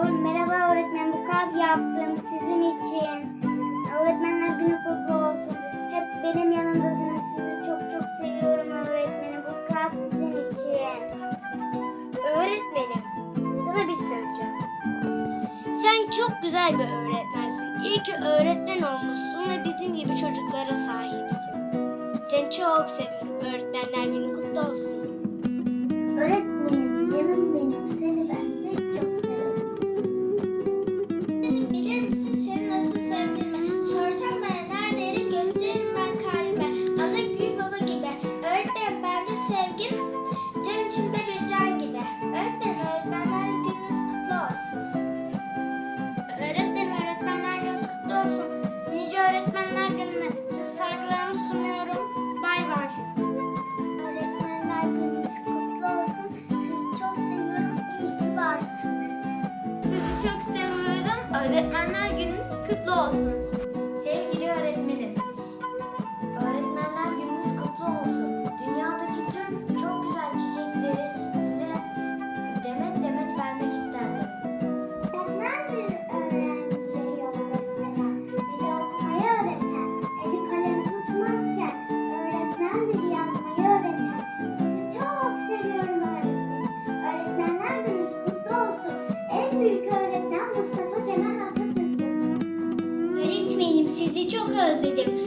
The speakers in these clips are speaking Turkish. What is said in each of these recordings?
Merhaba öğretmen, bu kalp yaptım sizin için. Öğretmenler günü kutlu olsun. Hep benim yanımdasınız. Sizi çok çok seviyorum öğretmenim. Bu kalp sizin için. Öğretmenim, sana bir şey söyleyeceğim. Sen çok güzel bir öğretmensin. İyi ki öğretmen olmuşsun ve bizim gibi çocuklara sahipsin. Seni çok seviyorum. Öğretmenler günü kutlu olsun. İçinde bir can gibi. Öğretmenim öğretmenler gününüz kutlu olsun. Öğretmenim öğretmenler gününüz kutlu olsun. Nice öğretmenler gününe size saygılarımı sunuyorum. Bay bay. Öğretmenler gününüz kutlu olsun. Sizi çok seviyorum. İyi ki varsınız. Sizi çok seviyorum. Öğretmenler gününüz kutlu olsun. Sizi çok özledim.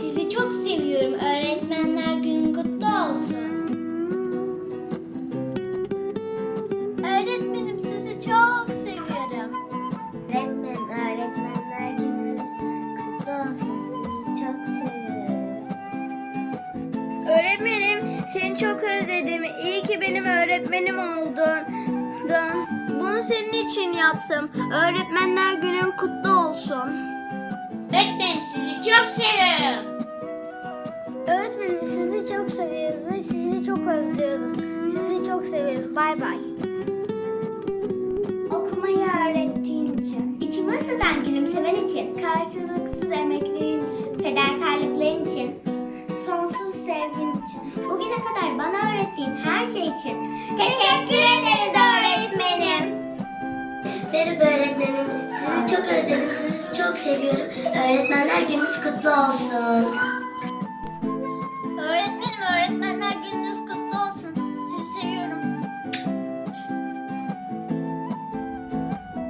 Sizi çok seviyorum. Öğretmenler günü kutlu olsun. Öğretmenim sizi çok seviyorum. Öğretmenim öğretmenler gününüz kutlu olsun. Sizi çok seviyorum. Öğretmenim seni çok özledim. İyi ki benim öğretmenim oldun. Bunu senin için yaptım. Öğretmenler günün kutlu olsun. Öğretmenim sizi çok seviyorum. Öğretmenim sizi çok seviyoruz ve sizi çok özlüyoruz. Sizi çok seviyoruz. Bay bay. Okumayı öğrettiğin için, içimi ısıtan gülümsemen için, karşılıksız emeklerin için, fedakarlıkların için, sonsuz sevgin için, bugüne kadar bana öğrettiğin her şey için teşekkür öğretmenim. Merhaba öğretmenim, sizi çok özledim, sizi çok seviyorum. Öğretmenler gününüz kutlu olsun. Öğretmenim, öğretmenler gününüz kutlu olsun. Sizi seviyorum.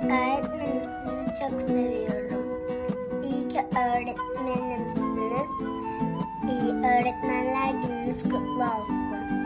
Öğretmenim sizi çok seviyorum. İyi ki öğretmenimsiniz. İyi öğretmenler gününüz kutlu olsun.